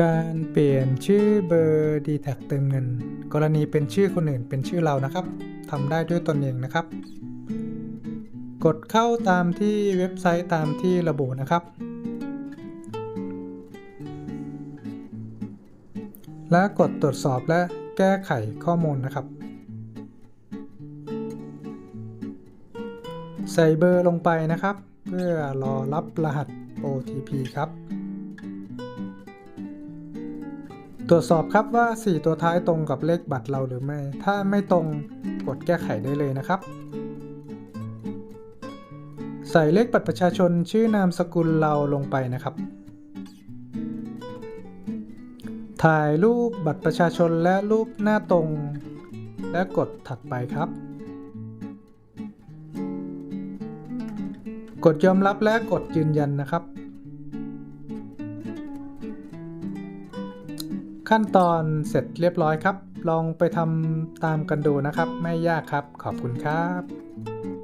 การเปลี่ยนชื่อเบอร์ d t แท็เติมเงิน กรณีเป็นชื่อคนอื่นเป็นชื่อเรานะครับทำได้ด้วยตนเองนะครับ กดเข้าตามที่เว็บไซต์ตามที่ระบุนะครับ และกดตรวจสอบและแก้ไขข้อมูลนะครับ ใส่เบอร์ลงไปนะครับ เพื่อรอรับรหัส OTP ครับ ตรวจสอบครับว่า 4 ตัวท้ายตรงกับเลขบัตรเราหรือไม่ ถ้าไม่ตรงกดแก้ไขได้เลยนะครับ ใส่เลขบัตรประชาชนชื่อนามสกุลเราลงไปนะครับ ถ่ายรูปบัตรประชาชนและรูปหน้าตรง และกดถัดไปครับ กดยอมรับและกดยืนยันนะครับ ขั้นตอนเสร็จเรียบร้อยครับ ลองไปทำตามกันดูนะครับ ไม่ยากครับ ขอบคุณครับ